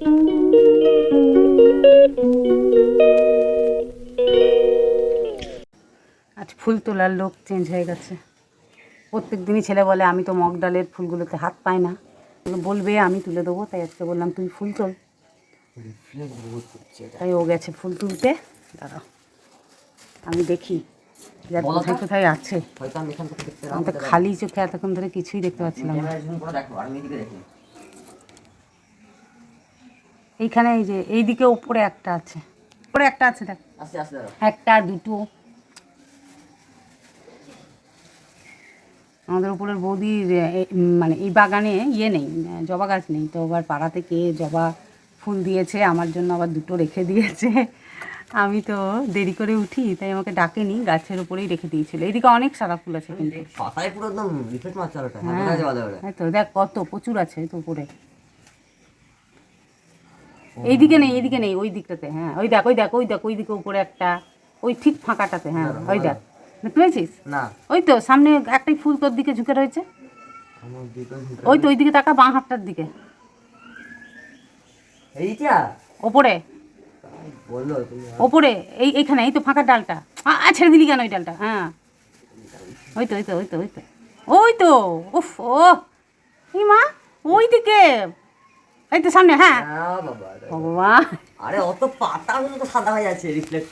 আজ ফুল তোলার লোক চেঞ্জ হয়ে গেছে। প্রত্যেক দিনই ছেলে বলে আমি তো মগ ডালের ফুলগুলোতে হাত পাই না। বলবে আমি তুলে দেবো। তাই আজকে বললাম তুই ফুল তোল। তাই ও গেছে ফুল তুলতে। দাঁড়াও আমি দেখি যার কোথায় কোথায় আছে। আমি তো খালি চোখে এতক্ষণ ধরে কিছুই দেখতে পাচ্ছিলাম না ক্যামেরা জুম করে দেখো আর আমি এদিকে দেখি এইখানে এই যে এইদিকে উপরে একটা আছে। উপরে একটা আছে দেখ। একটা দুটো। আমাদের উপরের বৌদির মানে এই বাগানে ইয়ে নেই জবা গাছ নেই। তো আবার পাড়া থেকে জবা ফুল দিয়েছে আমার জন্য আবার দুটো রেখে দিয়েছে। আমি তো দেরি করে উঠি তাই আমাকে ডাকেনি গাছের উপরেই রেখে দিয়েছিল। এইদিকে অনেক সারা ফুল আছে কিন্তু। হ্যাঁ তো দেখ কত প্রচুর আছে তো উপরে। এইদিকে নেই এইদিকে নেই ওই দিকটাতে হ্যাঁ। ওই দেখ ওই দেখ ওই দেখ ওই দিকে উপরে একটা ওই ঠিক ফাঁকাটাতে হ্যাঁ ওই দেখ। দেখতে পেয়েছিস? না। ওই তো সামনে একটাই ফুল তোর দিকে ঝুঁকে রয়েছে। ওই তো ওই দিকে তাকা বাঁ হাতটার দিকে। এইটা? ওপরে। ওপরে এই এইখানে এই তো ফাঁকা ডালটা। আ, ছেড়ে দিলি কেন ওই ডালটা? হ্যাঁ। ওই তো ওই তো ওই তো ওই তো। ওই তো উফ ও। এই মা ওই দিকে এই তো সামনে হ্যাঁ। আহ, বাবা ভগবান আরে অত পাতাগুলো তো সাদা হয়ে যাচ্ছে রিফ্লেক্ট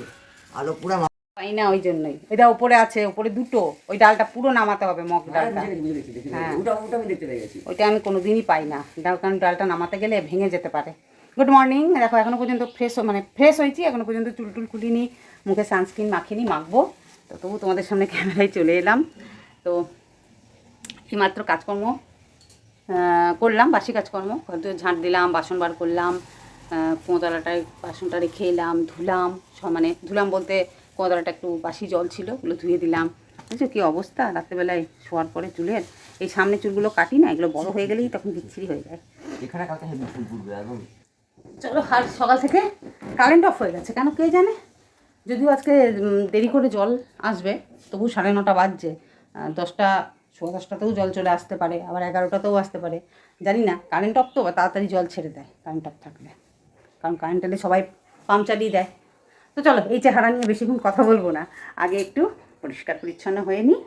আলো পুরো পাই না ওই জন্যই। এটা উপরে আছে উপরে দুটো। ওই ডালটা পুরো নামাতে হবে মগ ডালটা। হ্যাঁ। ওইটা আমি কোনো দিনই পাই না। ডাল কারণ ডালটা নামাতে গেলে ভেঙে যেতে পারে। গুড মর্নিং দেখো এখনও পর্যন্ত ফ্রেশ মানে ফ্রেশ হয়েছি। এখনও পর্যন্ত চুল টুল খুলিনি মুখে সানস্ক্রিন মাখিনি মাখবো। তো তবু তোমাদের সামনে ক্যামেরায় চলে এলাম। তো এইমাত্র কাজকর্ম। করলাম বাসি কাজকর্ম। হয়তো ঝাঁট দিলাম বাসন বার করলাম কোঁতলাটায় বাসনটা রেখে এলাম ধুলাম মানে ধুলাম বলতে কোঁতলাটা একটু বাসি জল ছিল ওগুলো ধুয়ে দিলাম। বুঝছ কী অবস্থা? রাত্রেবেলায় শোয়ার পরে চুলের এই সামনে চুলগুলো কাটি না এগুলো বড় হয়ে গেলেই তখন বিচ্ছিরি হয়ে যায়। এখানে চলো আর সকাল থেকে কারেন্ট অফ হয়ে গেছে কেন কে জানে? যদিও আজকে দেরি করে জল আসবে তবু সাড়ে নটা বাজছে দশটা সোয়া দশটাতেও জল চলে আসতে পারে আবার এগারোটাতেও আসতে পারে। জানি না কারেন্ট অফ তো তাড়াতাড়ি জল ছেড়ে দেয় কারেন্ট অফ থাকলে। কারণ কারেন্ট এলে সবাই পাম্প চালিয়ে দেয়। তো চলো এই চেহারা নিয়ে বেশিক্ষণ কথা বলব না। আগে একটু পরিষ্কার পরিচ্ছন্ন হয়ে নিই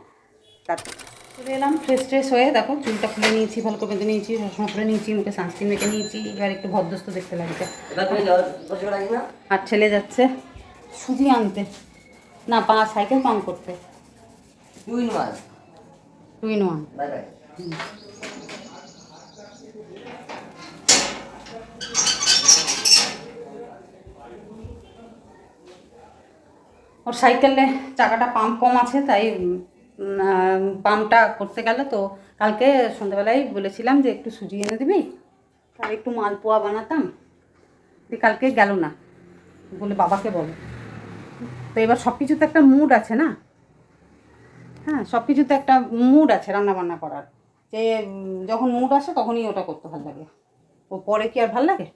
তারপর চলে এলাম ফ্রেশ ট্রেশ হয়ে দেখো চুলটা খুলে নিয়েছি ভালো করে বেঁধে নিয়েছি চশমা খুলে নিয়েছি মুখে সানস্ক্রিন মেখে নিয়েছি এবার একটু ভদ্রস্ত দেখতে লাগছে। আর ছেলে যাচ্ছে সুজি আনতে। না পা সাইকেল পাম্প করতে। টু ইন ওয়ান ওর সাইকেলে চাকাটা পাম্প কম আছে তাই পাম্পটা করতে গেলে তো কালকে সন্ধ্যাবেলায় বলেছিলাম যে একটু সুজি এনে দিবি আর একটু মালপোয়া বানাতাম দিয়ে কালকে গেল না। বলে বাবাকে বলো। তো এবার সব কিছুতে একটা মুড আছে না? হ্যাঁ সব কিছুতে একটা মুড আছে রান্না বান্না করার। যে যখন মুড আসে তখনই ওটা করতে ভালো লাগে। ও পরে কি আর ভালো লাগে?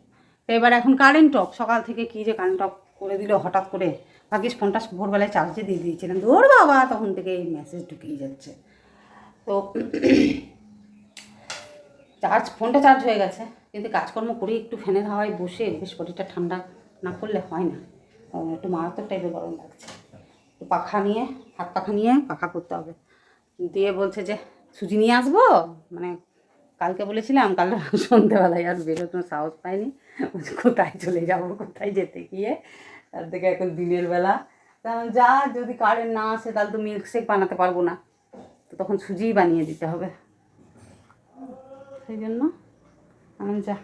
তো এবার এখন কারেন্ট অফ সকাল থেকে কি যে কারেন্ট অফ করে দিল হঠাৎ করে ভাগ্যিস ফোনটা ভোরবেলায় চার্জে দিয়ে দিয়েছিলাম দৌড় বাবা তখন থেকে এই মেসেজ ঢুকেই যাচ্ছে। তো চার্জ ফোনটা চার্জ হয়ে গেছে। কিন্তু কাজকর্ম করে একটু ফ্যানের হাওয়ায় বসে বেশ শরীরটা ঠান্ডা না করলে হয় না। একটু মারাত্মক টাইপের গরম লাগছে। পাখা নিয়ে হাত পাখা নিয়ে পাখা করতে হবে। দিয়ে বলছে যে সুজি নিয়ে আসব? মানে কালকে বলেছিলাম কাল সন্ধ্যেবেলায় আর বেরোতে সাহস পাইনি। কোথায় চলে যাব কোথায় যেতে গিয়ে তার থেকে এখন দিনের বেলা। আমি, যা যদি কারেন্ট না আসে তাহলে তো মিল্কশেক বানাতে পারব না। তো তখন সুজিই বানিয়ে দিতে হবে। সেই জন্য আমি যা।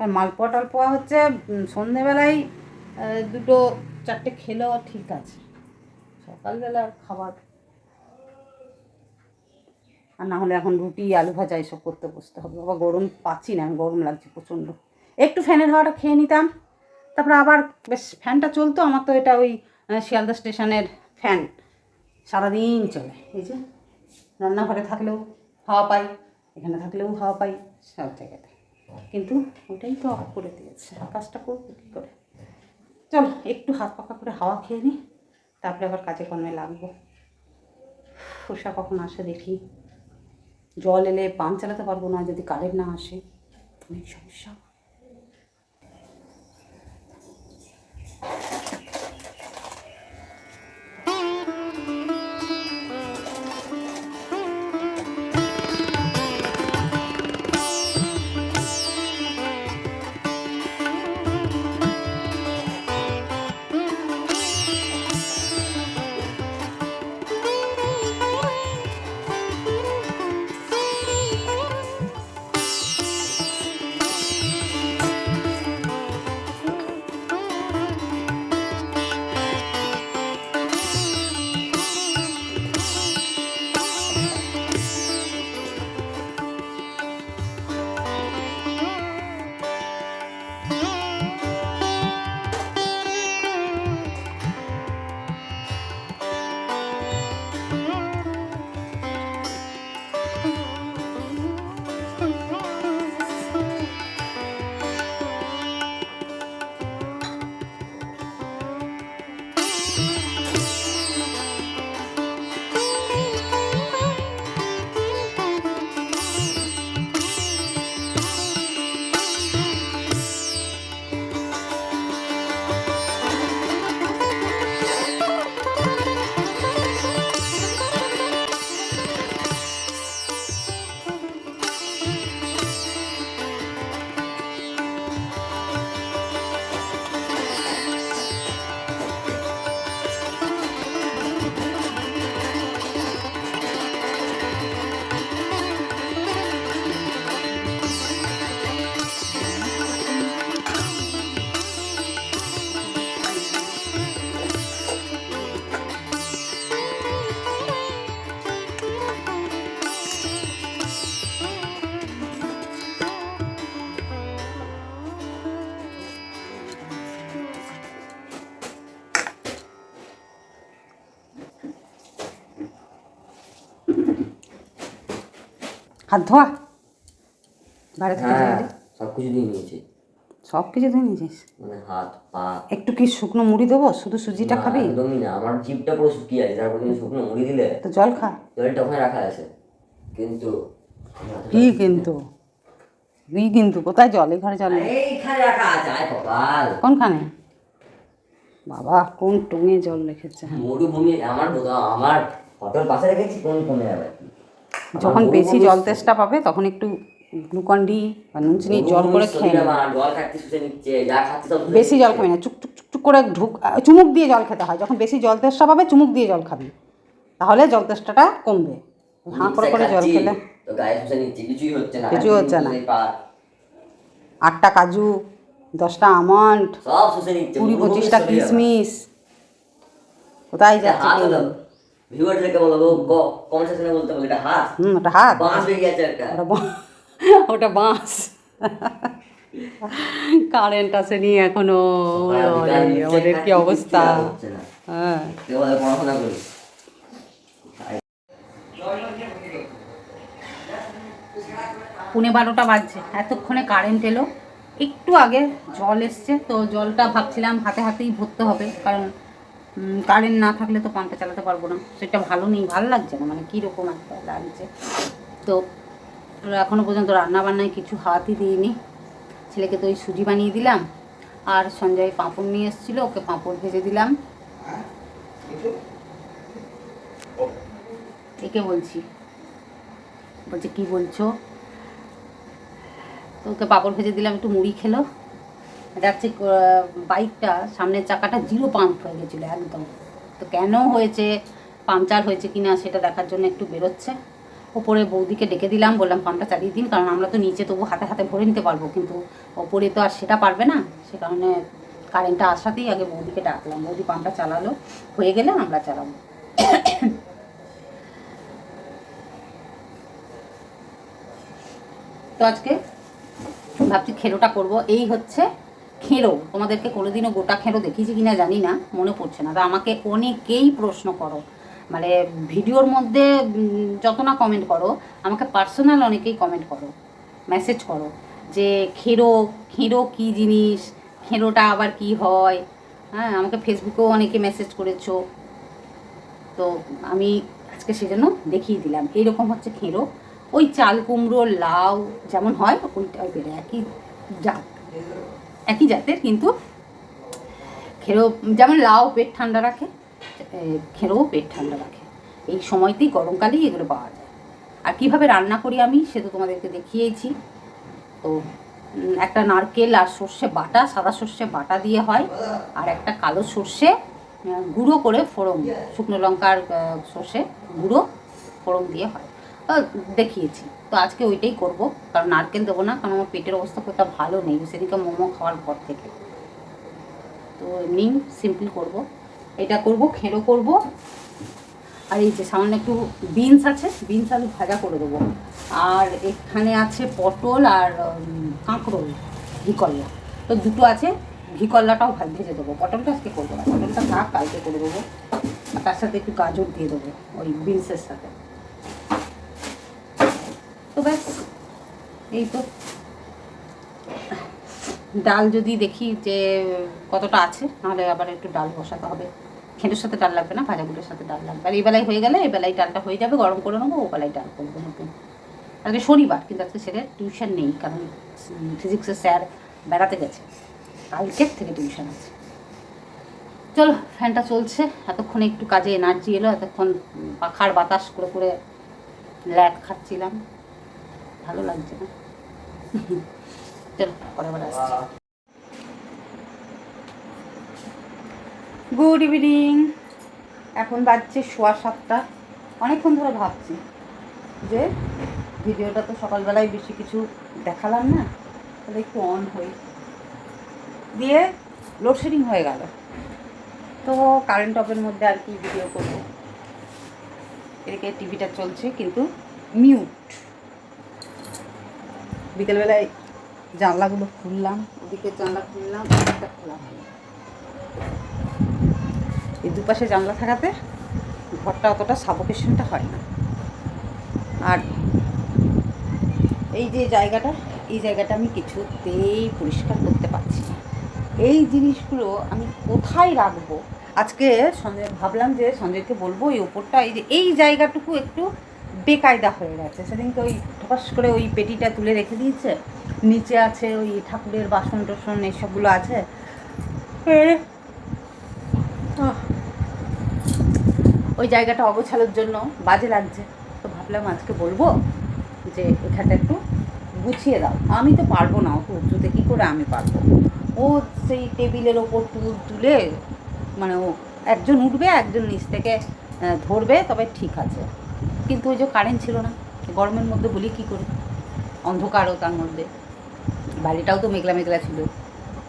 আর মালপোয়া টালপোয়া হচ্ছে সন্ধেবেলায় দুটো চারটে খেলেও ঠিক আছে। সকালবেলা খাবার। আর না হলে এখন রুটি, আলু ভাজা এসব করতে বসতে হবে। বাবা, গরম পাচ্ছি না, গরম লাগছে প্রচণ্ড। একটু ফ্যানের হাওয়াটা খেয়ে নিতাম। তারপরে আবার বেশ, ফ্যানটা চলতো, আমার তো এটা ওই শিয়ালদা স্টেশনের ফ্যান। সারাদিন চলে। এই যে, রান্নাঘরে থাকলেও হাওয়া পাই, এখানে থাকলেও হাওয়া পাই, সব জায়গাতে। কিন্তু ওটাই তো অফ করে দিয়েছে। কাজটা করব কী করে? চলো, একটু হাত পাকা করে হাওয়া খেয়ে নিই তারপরে আবার কাজে কর্মে লাগবো। ফুসা কখন আসে দেখি। জল এলে পাম্প চালাতে পারব না, যদি কারেন্ট না আসে। অনেক সমস্যা। হাত ধোয়া? বাইরে থেকে হ্যাঁ। সব কিছু দিয়ে নিয়েছি। সব কিছু ধুয়ে নিয়েছিস? মানে হাত পা। একটু কি শুকনো মুড়ি দেবো? শুধু সুজিটা খাবি? একদমই না আমার জিভটা পুরো শুকিয়ে আছে তারপর তুমি শুকনো মুড়ি দিলে তো জল খা। জলটা ওখানে রাখা আছে। কিন্তু কি কিন্তু? কি কিন্তু? কোথায় জল? এই ঘরে জল এইখানে রাখা আছে কপাল। কোনখানে? বাবা কোন টুঙে জল রেখেছে। মরুভূমি আমার আমার ফটোর পাশে রেখেছি কোন যাবে যখন বেশি জল তেষ্টা পাবে তখন একটু গ্লুকন ডি বা নুন চিনি জল করে খেয়ে নেবে বেশি জল খাবি না চুক চুক চুক চুক করে ঢুক চুমুক দিয়ে জল খেতে হয় যখন বেশি জল তেষ্টা পাবে চুমুক দিয়ে জল খাবি তাহলে জল তেষ্টাটা কমবে হাঁ করে করে জল খেলে কিছুই হচ্ছে না আটটা কাজু দশটা আমন্ড কুড়ি পঁচিশটা কিশমিশ কোথায় যাচ্ছে? ভিউয়ারদেরকে বলো কমেন্ট সেকশনে বলতে বলো এটা হাত। হুম ওটা হাত। বাঁশ বেরিয়ে গেছে একটা। ওটা বাঁশ। কারেন্ট আসেনি এখনও? আমাদের কি অবস্থা? হ্যাঁ। পড়াশোনা করি পুনে বারোটা বাজছে এতক্ষণে কারেন্ট এলো। একটু আগে জল এসছে তো জলটা ভাবছিলাম হাতে হাতেই ভরতে হবে কারণ কারেন্ট না থাকলে তো পাম্পটা চালাতে পারব না। সেটা ভালো নেই, ভালো লাগছে না মানে কীরকম একটা লাগছে। তো এখনও পর্যন্ত রান্না বান্নায় কিছু হাতই দিইনি। ছেলেকে তো ওই সুজি বানিয়ে দিলাম, আর সঞ্জয় পাঁপড় নিয়ে এসেছিল, ওকে পাঁপড় ভেজে দিলাম। একে বলছি। বলছে, কি বলছো? তো ওকে পাঁপড় ভেজে দিলাম, একটু মুড়ি খেলো। যাচ্ছে বাইকটা সামনের চাকাটা জিরো পাম্প হয়ে গেছিল একদম। তো কেন হয়েছে, পাংচার হয়েছে কি না সেটা দেখার জন্য একটু বেরোচ্ছে। ওপরে বৌদিকে ডেকে দিলাম, বললাম, পাম্পটা চালিয়ে দিন, কারণ আমরা তো নিচে তবু হাতে হাতে ভরে নিতে পারব। কিন্তু ওপরে তো আর সেটা পারবে না, সে কারণে কারেন্টটা আসাতেই আগে বৌদিকে ডাকলাম। বৌদি পাম্পটা চালালো, হয়ে গেলে আমরা চালাবো। তো আজকে ভাবছি খেলোটা করব। এই হচ্ছে খেরো তোমাদেরকে কোনোদিনও গোটা খেরো দেখিয়েছি কিনা জানি না, মনে পড়ছে না। তা আমাকে অনেকেই প্রশ্ন করো মানে ভিডিওর মধ্যে যত না কমেন্ট করো, আমাকে পার্সোনাল অনেকেই কমেন্ট করো মেসেজ করো যে খেরো খেরো কী জিনিস খেরোটা আবার কি হয়? হ্যাঁ আমাকে ফেসবুকেও অনেকে মেসেজ করেছ। তো আমি আজকে সেজন্য দেখিয়ে দিলাম। এইরকম হচ্ছে খেরো ওই চাল কুমড়ো লাউ যেমন হয় ওই টাইপের একই জাত একই জাতের, কিন্তু খেরো, যেমন লাউ পেট ঠান্ডা রাখে খেরোও পেট ঠান্ডা রাখে। এই সময়তেই গরমকালেই এগুলো পাওয়া যায়। আর কীভাবে রান্না করি আমি, সে তো তোমাদেরকে দেখিয়েছি। তো একটা নারকেল আর সর্ষে বাটা, সাদা সর্ষে বাটা দিয়ে হয়, আর একটা কালো সর্ষে গুঁড়ো করে ফোড়ন, শুকনো লঙ্কার সর্ষে গুঁড়ো, ফোড়ন দিয়ে হয়। দেখিয়েছি। তো আজকে ওইটাই করব, কারণ নারকেল দেবো না, কারণ আমার পেটের অবস্থা খুব একটা ভালো নেই সেদিকে মোমো খাওয়ার পর থেকে। তো এমনি সিম্পল করব। এটা করব খেরো করব। আর এই যে সামান্য একটু বিনস আছে বিনস আলু ভাজা করে দেবো। আর এখানে আছে পটল আর কাঁকরোল ঘিকল্লা তো দুটো আছে ঘিকল্লাটাও ভাজ ভেজে দেবো। পটলটা আজকে করব না, পটলটা থাক কালকে করে দেবো। আর তার সাথে একটু গাজর দিয়ে দেবো, ওই বিনসের সাথে। তো ব্যাস, এই তো। ডাল যদি দেখি যে কতটা আছে নাহলে আবার একটু ডাল বসাতে হবে। খেঁটোর সাথে ডাল লাগবে না ভাজাগুলোর সাথে ডাল লাগবে। আর এই বেলায় হয়ে গেলে, এই বেলায় ডালটা হয়ে যাবে, গরম করে নেব, ও বেলায় ডাল করব নতুন। আজকে শনিবার, কিন্তু আজকে সেটা টিউশন নেই, কারণ ফিজিক্সের স্যার বেড়াতে গেছে। কালকের থেকে টিউশন আছে। চলো, ফ্যানটা চলছে, এতক্ষণে একটু কাজে এনার্জি এলো, এতক্ষণ পাখার বাতাস করে করে ল্যাদ খাচ্ছিলাম। ভালো লাগছে না। চলো পরে আবার আসছি। গুড ইভিনিং এখন বাজছে সোয়া সাতটা। অনেকক্ষণ ধরে ভাবছি যে ভিডিওটা তো সকালবেলায় বেশি কিছু দেখালাম না তাহলে একটু অন হই। দিয়ে লোডশেডিং হয়ে গেল। তো কারেন্ট অফের মধ্যে আর কি ভিডিও করব? এদিকে টিভিটা চলছে কিন্তু মিউট বিকেলবেলায় জানলাগুলো খুললাম, ওদিকে জানলা খুললাম খোলা এই দুপাশে জানলা থাকাতে ঘরটা অতটা সাবোকেশনটা হয় না। আর এই যে জায়গাটা, এই জায়গাটা আমি কিছুতেই পরিষ্কার করতে পারছি না। এই জিনিসগুলো আমি কোথায় রাখব? আজকে সঞ্জয়, ভাবলাম যে সঞ্জয়কে বলব, এই ওপরটা, এই যে এই জায়গাটুকু একটু বেকায়দা হয়ে গেছে। সেদিনকে ওই ঠকাস করে ওই পেটিটা তুলে রেখে দিয়েছে। নিচে আছে ওই ঠাকুরের বাসন টাসন, এইসবগুলো আছে। ওই জায়গাটা অগোছালোর জন্য বাজে লাগছে। তো ভাবলাম আজকে বলব যে এখানটা একটু গুছিয়ে দাও। আমি তো পারব না অত উঁচুতে, কী করে আমি পারব? ও সেই টেবিলের ওপর টুল তুলে মানে ও একজন উঠবে, একজন নিচ থেকে ধরবে, তবে ঠিক আছে। কিন্তু ওই যে কারেন্ট ছিল না। গরমের মধ্যে বলি কী করি? অন্ধকারও তার মধ্যে। বাড়িটাও তো মেঘলা মেঘলা ছিল।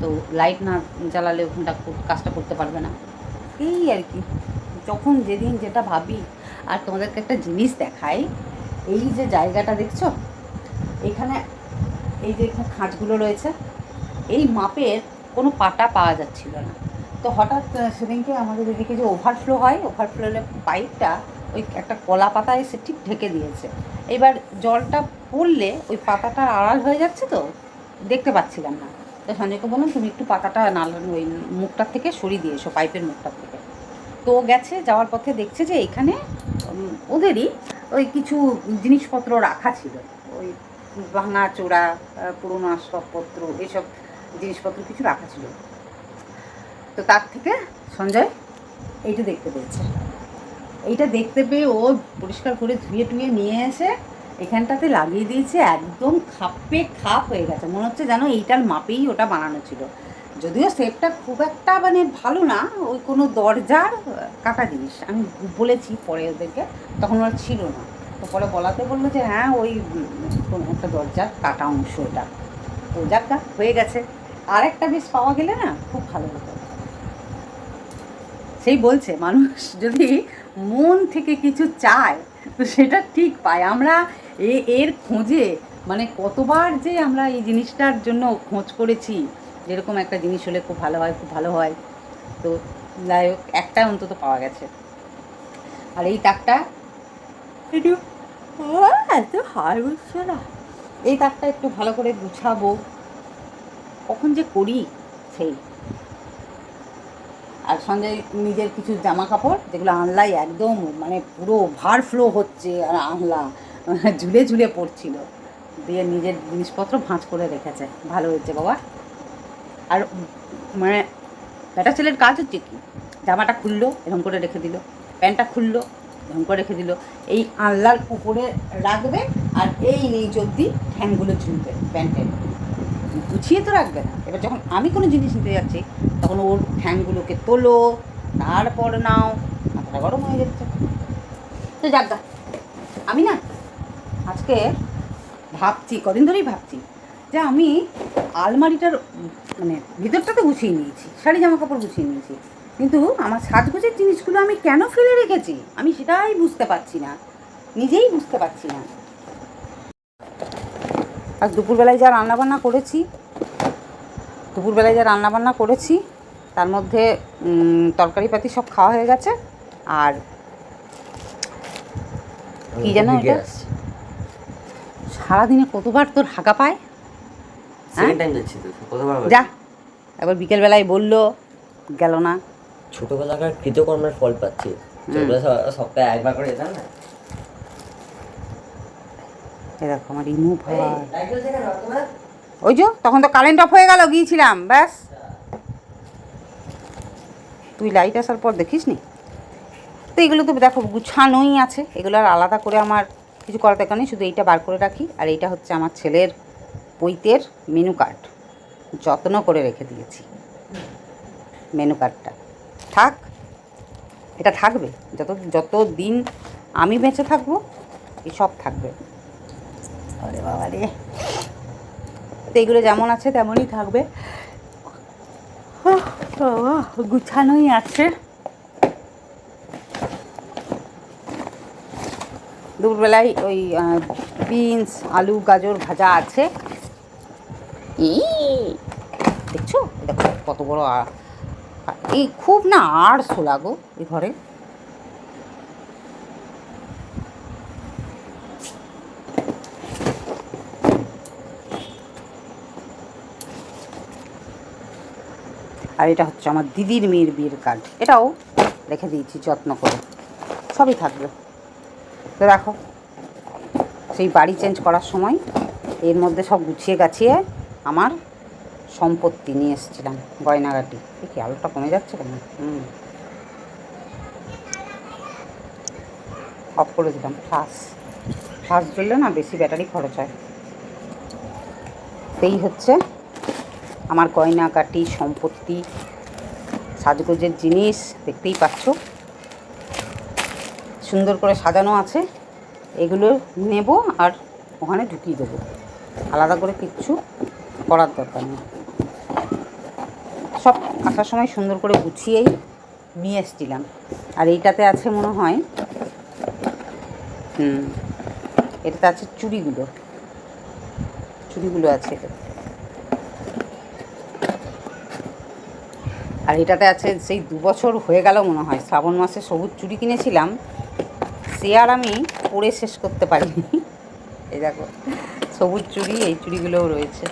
তো লাইট না জ্বালালে ওখানটা কাজটা করতে পারবে না। এই আর কি। যখন যেদিন যেটা ভাবি, আর তোমাদেরকে একটা জিনিস দেখাই, এই যে জায়গাটা দেখছ? এখানে এই যে এখানে খাঁজগুলো রয়েছে, এই মাপের কোনো পাটা পাওয়া যাচ্ছিল না। তো হঠাৎ সেদিনকে আমাদের এদিকে যে ওভারফ্লো হয় ওভারফ্লোর পাইপটা ওই একটা কলা পাতা এসে ঠিক ঢেকে দিয়েছে। এবার জলটা পড়লে ওই পাতাটা আড়াল হয়ে যাচ্ছে তো, দেখতে পাচ্ছিলাম না। তো সঞ্জয়কে বললাম, তুমি একটু পাতাটা নাল, ওই মুখটার থেকে সরিয়ে দিয়ে এসো, পাইপের মুখটার থেকে। তো গেছে, যাওয়ার পথে দেখছে যে এখানে ওদেরই ওই কিছু জিনিসপত্র রাখা ছিল। ওই ভাঙা চোরা পুরোনো আসবাবপত্র, এসব জিনিসপত্র কিছু রাখা ছিল। তো তার থেকে সঞ্জয় এইটা দেখতে পেয়েছে। এইটা দেখতে পেয়ে ও পরিষ্কার করে ধুয়ে টুয়ে নিয়ে এসে এখানটাতে লাগিয়ে দিয়েছে, একদম খাপে খাপ হয়ে গেছে। মনে হচ্ছে যেন এইটার মাপেই ওটা বানানো ছিল। যদিও সেটটা খুব একটা মানে ভালো না, ওই কোনো দরজার কাটা জিনিস। আমি বলেছি পরে ওদেরকে, তখন ওরা ছিল না। তো পরে বলাতে বলল যে হ্যাঁ ওই কোনো একটা দরজার কাটা অংশ এটা। তো যাক হয়ে গেছে। আর একটা বেশ পাওয়া গেলে না, খুব ভালো হতো। সেই বলছে, মানুষ যদি মন থেকে কিছু চায়, তো সেটা ঠিক পায়। আমরা এ, এর খোঁজে মানে কতবার যে আমরা এই জিনিসটার জন্য খোঁজ করেছি, যেরকম একটা জিনিস হলে খুব ভালো হয়, খুব ভালো হয়। তো যাই হোক, একটা অন্তত পাওয়া গেছে। আর এই তাকটা? এত হার উঠছে না। এই তাকটা একটু ভালো করে গুছাবো। কখন যে করি, সেই। আর সঞ্জয় নিজের কিছু জামা কাপড় যেগুলো আনলাই একদম মানে পুরো ভার ফ্লো হচ্ছে আর আনলা ঝুলে ঝুলে পড়ছিল। দিয়ে নিজের জিনিসপত্র ভাঁজ করে রেখেছে। ভালো হয়েছে বাবা। আর মানে বেটা ছেলের কাজ হচ্ছে কি? জামাটা খুললো এরকম করে রেখে দিল। প্যান্টটা খুললো এরকম করে রেখে দিল। এই আনলার উপরে রাখবে আর এই নিচ অব্দি ঠ্যাংগুলো ঝুলবে প্যান্টের। গুছিয়ে তো রাখবে না। এবার যখন আমি কোনো জিনিস নিতে যাচ্ছি, তখন ওর ঠ্যাংগুলোকে তোলো, তারপর নাও, মাথাটা গরম হয়ে যাচ্ছে। তো যাক গা। আমি না আজকে ভাবছি, কদিন ধরেই ভাবছি যে আমি আলমারিটার মানে ভিতরটাতে গুছিয়ে নিয়েছি, শাড়ি জামা কাপড় গুছিয়ে নিয়েছি। কিন্তু আমার সাজগোজের জিনিসগুলো আমি কেন ফেলে রেখেছি? আমি সেটাই বুঝতে পারছি না, নিজেই বুঝতে পারছি না। আজ দুপুরবেলায় যা রান্নাবান্না করেছি দুপুরবেলায় যা রান্নাবান্না করেছি তার মধ্যে উম, তরকারিপাতি সব খাওয়া হয়ে গেছে। আর কি যেন এটা? সারাদিনে কতবার তোর হাগা পায়? হবে? যা একবার বিকেলবেলায় বলল গেল না। ছোটবেলাকার কৃতকর্মের ফল পাচ্ছি। সপ্তাহে একবার করে যেতাম না? দেখো আমার রিমুভ হয় ওই যে, তখন তো কারেন্ট অফ হয়ে গেল, গিয়েছিলাম, ব্যাস। তুই লাইট আসার পর দেখিস নি তো এগুলো তো দেখো, গুছানোই আছে। এগুলো আর আলাদা করে আমার কিছু করার দরকার নেই, শুধু এইটা বার করে রাখি। আর এইটা হচ্ছে আমার ছেলের পৈতের মেনু কার্ড যত্ন করে রেখে দিয়েছি মেনু কার্ডটা থাক। এটা থাকবে। যত যত দিন আমি বেঁচে থাকব, এসব থাকবে। আরে বাবা রে। তো এগুলো যেমন আছে তেমনই থাকবে। গুছানোই আছে। দুপুরবেলায় ওই বিনস, আলু, গাজর ভাজা আছে। দেখছ? দেখো কত বড় এই খুব না আর শোলা গো এই ঘরে। আর এটা হচ্ছে আমার দিদির মেয়ের বিয়ের কার্ড এটাও রেখে দিয়েছি, যত্ন করে। সবই থাকবে। তো দেখো সেই বাড়ি চেঞ্জ করার সময় এর মধ্যে সব গুছিয়ে গাছিয়ে আমার সম্পত্তি নিয়ে এসেছিলাম, গয়নাগাটি। দেখি আলোটা কমে যাচ্ছে কেন? হুম। অফ করে দিলাম ফ্লাস ফ্লাস জ্বললে না বেশি ব্যাটারি খরচ হয়। সেই হচ্ছে আমার গয়নাকাটি সম্পত্তি, সাজগোজের জিনিস, দেখতেই পাচ্ছ। সুন্দর করে সাজানো আছে। এগুলো নেব আর ওখানে ঢুকিয়ে দেবো। আলাদা করে কিচ্ছু করার দরকার নেই। সব আসার সময় সুন্দর করে গুছিয়েই নিয়ে এসছিলাম। আর এইটাতে আছে মনে হয়, হুম, এটাতে আছে চুড়িগুলো। চুড়িগুলো আছে এটাতে। আর এটাতে আছে, সেই দু বছর হয়ে গেল মনে হয়, শ্রাবণ মাসে সবুজ চুড়ি কিনেছিলাম, সে আর আমি পরে শেষ করতে পারিনি। এই দেখো, সবুজ চুড়ি, এই চুড়িগুলোও রয়েছে।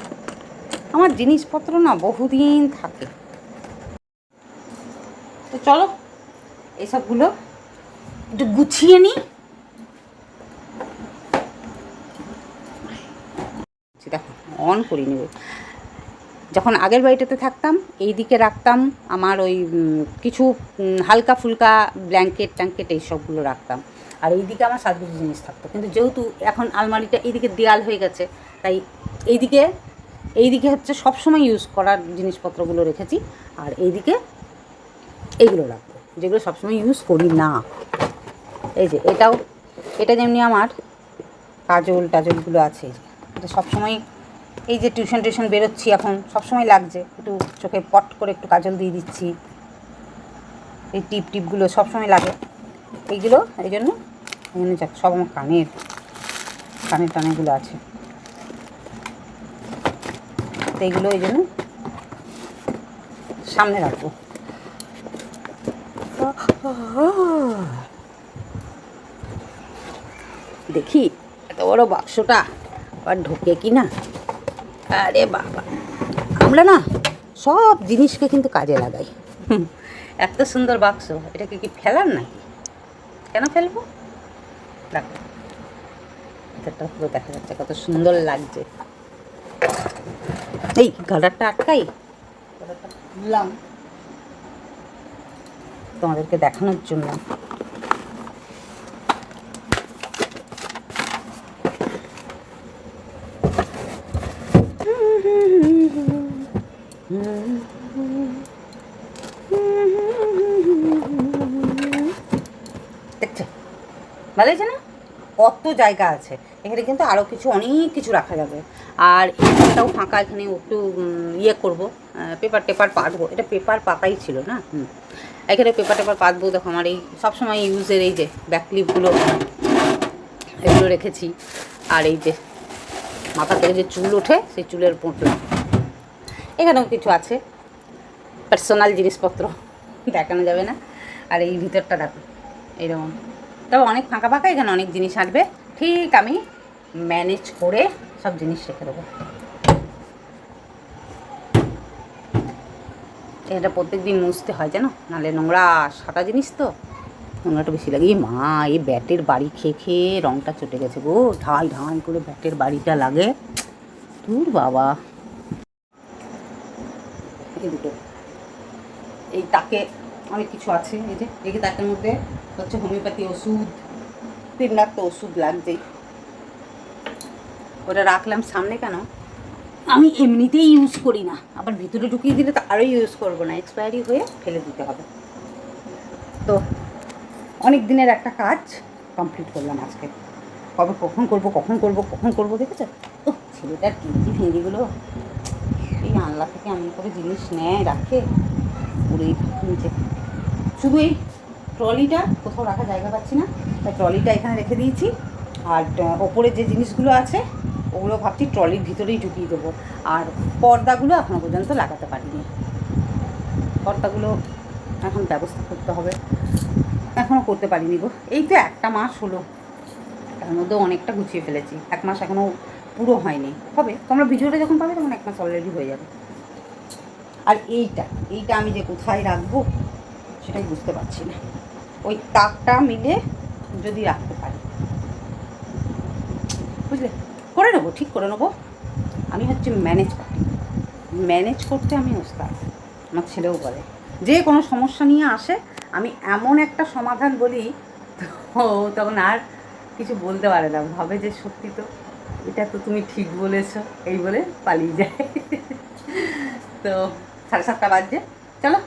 আমার জিনিসপত্র না বহুদিন থাকে। তো চলো, এসবগুলো একটু গুছিয়ে নিই। দেখো অন করে নেব। যখন আগের বাড়িটাতে থাকতাম এই দিকে রাখতাম, আমার ওই কিছু হালকা ফুলকা ব্ল্যাঙ্কেট ট্যাঙ্কেট এইসবগুলো রাখতাম। আর এইদিকে আমার সাজগোজের জিনিস থাকতো। কিন্তু যেহেতু এখন আলমারিটা এইদিকে দেয়াল হয়ে গেছে, তাই এইদিকে এইদিকে হচ্ছে সবসময় ইউজ করার জিনিসপত্রগুলো রেখেছি, আর এইদিকে এইগুলো রাখব, যেগুলো সবসময় ইউজ করি না। এই যে এটাও, এটা যেমনি আমার কাজল টাজলগুলো আছে, এটা সবসময় এই যে টিউশন টিউশন বেরোচ্ছি এখন, সবসময় লাগছে। একটু চোখে পট করে একটু কাজল দিয়ে দিচ্ছি। এই টিপ টিপগুলো সবসময় লাগে। এইগুলো, এই জন্য এখানে যাক সব আমার কানের কানের টানেগুলো আছে। তো এইগুলো এই জন্য সামনে রাখব। দেখি, এত বড় বাক্সটা আবার ঢোকে কি না আরে বাবা। আমরা না সব জিনিসকে কিন্তু কাজে লাগাই। হুম, এত সুন্দর বাক্স এটাকে কি ফেলার নাকি? কেন ফেলব? দেখো ভিতরটা পুরো দেখা যাচ্ছে কত সুন্দর লাগছে। এই গার্ডারটা আটকাই। খুললাম তোমাদেরকে দেখানোর জন্য। দেখছ? ভালো হয়েছে না? কত জায়গা আছে। এখানে কিন্তু আরও কিছু, অনেক কিছু রাখা যাবে। আর এখানটাও ফাঁকা, এখানে একটু ইয়ে করব। পেপার টেপার পাতবো। এটা পেপার পাতাই ছিল না? এখানে পেপার টেপার পাতবো। দেখো আমার এই সবসময় ইউজের এই যে ব্যাকলিপগুলো এগুলো রেখেছি। আর এই যে মাথা থেকে যে চুল ওঠে, সেই চুলের পোঁটলা। এখানেও কিছু আছে। পার্সোনাল জিনিসপত্র দেখানো যাবে না। আর এই ভিতরটা দেখো, এরকম। তবে অনেক ফাঁকা ফাঁকা, এখানে অনেক জিনিস আসবে। ঠিক আমি ম্যানেজ করে সব জিনিস রেখে দেবো। এটা প্রত্যেক দিন মুছতে হয়, জানো? নাহলে নোংরা সাদা জিনিস তো। নোংরাটা বেশি লাগে। এই মা, এই ব্যাটের বাড়ি খেয়ে খেয়ে রঙটা চটে গেছে গো। ঢাল ঢাল করে ব্যাটের বাড়িটা লাগে। দূর বাবা। এই দুটো। এই তাকে অনেক কিছু আছে, এই যে, এই তাকের মধ্যে হচ্ছে হোমিওপ্যাথি ওষুধ তিন লাখ তো ওষুধ লাগছেই ওটা রাখলাম সামনে কেন? আমি এমনিতেই ইউজ করি না। আবার ভিতরে ঢুকিয়ে দিলে তো আরও ইউজ করব না। এক্সপায়ারি হয়ে ফেলে দিতে হবে। তো অনেক দিনের একটা কাজ কমপ্লিট করলাম আজকে। কবে কখন করব কখন করব কখন করব, দেখেছ? ও ছেলেটার ফিঞ্জিগুলো এই আনলা থেকে এমন করে জিনিস নেয়, রাখে পুরো নিচে। শুধু এই ট্রলিটা কোথাও রাখা জায়গা পাচ্ছি না, তাই ট্রলিটা এখানে রেখে দিয়েছি। আর ওপরে যে জিনিসগুলো আছে, ওগুলো ভাবছি ট্রলির ভিতরেই ঢুকিয়ে দেবো। আর পর্দাগুলো এখনও পর্যন্ত লাগাতে পারিনি। পর্দাগুলো এখন ব্যবস্থা করতে হবে। এখনও করতে পারিনি গো। এই তো একটা মাস হলো। তার মধ্যে অনেকটা গুছিয়ে ফেলেছি। এক মাস এখনও পুরো হয়নি। হবে তোমরা ভিডিওটা যখন পাবে তখন এক মাস অলরেডি হয়ে যাবে। আর এইটা এইটা আমি যে কোথায় রাখব, সেটাই বুঝতে পারছি না। ওই তাকটা মিলে যদি রাখতে পারি। বুঝলে? করে নেব, ঠিক করে নেব। আমি হচ্ছে ম্যানেজ পারি ম্যানেজ করতে আমি ওস্তাদ। আমার ছেলেও বলে, যে কোনো সমস্যা নিয়ে আসে, আমি এমন একটা সমাধান বলি, তো তখন আর কিছু বলতে পারে না। ভাবে যে সত্যি তো। এটা তো তুমি ঠিক বলেছ, এই বলে পালিয়ে যায়। তো সাড়ে সাতটা বাজছে। চলো,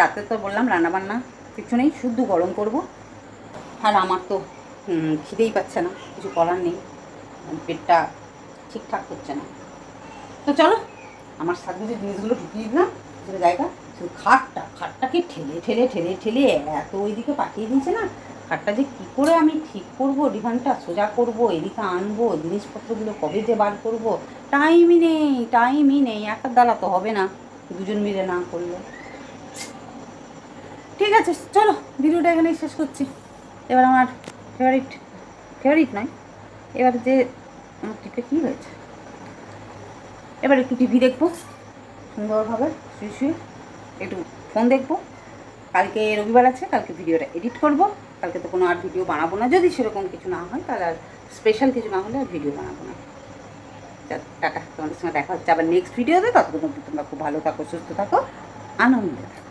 রাতে তো বললাম রান্নাবান্না, কিছু নেই, শুদ্ধ গরম করব। আর আমার তো খিদেই পাচ্ছে না, কিছু করার নেই। পেটটা ঠিকঠাক হচ্ছে না। তো চলো, আমার সাথে যে জিনিসগুলো ঢুকিয়ে দিলাম সেটা জায়গা, শুধু খাটটা, খাটটাকে ঠেলে ঠেলে ঠেলে ঠেলে, এত ওইদিকে পাঠিয়ে দিয়েছে না খাটটা যে কী করে আমি ঠিক করব ডিভানটা সোজা করব, এদিকে আনব, জিনিসপত্রগুলো কবে যে বার করব, টাইমই নেই টাইমই নেই, একার দ্বারা তো হবে না, দুজন মিলে না করলে। ঠিক আছে, চলো, ভিডিওটা এখানেই শেষ করছি। এবার আমার ফেভারিট ফেভারিট নয়, এবার যে আমার টিপে কী হয়েছে? এবার একটু টিভি দেখব, সুন্দরভাবে, শুয়ে শুয়ে, একটু ফোন দেখব। কালকে রবিবার আছে, কালকে ভিডিওটা এডিট করব। কালকে তো কোনো আর ভিডিও বানাবো না। যদি সেরকম কিছু না হয়, তাহলে আর স্পেশাল কিছু না হলে আর ভিডিও বানাবো না। টাটা, তোমাদের সঙ্গে দেখা হচ্ছে আবার নেক্সট ভিডিওতে ততক্ষণ তোমরা খুব ভালো থাকো, সুস্থ থাকো, আনন্দে থাকো।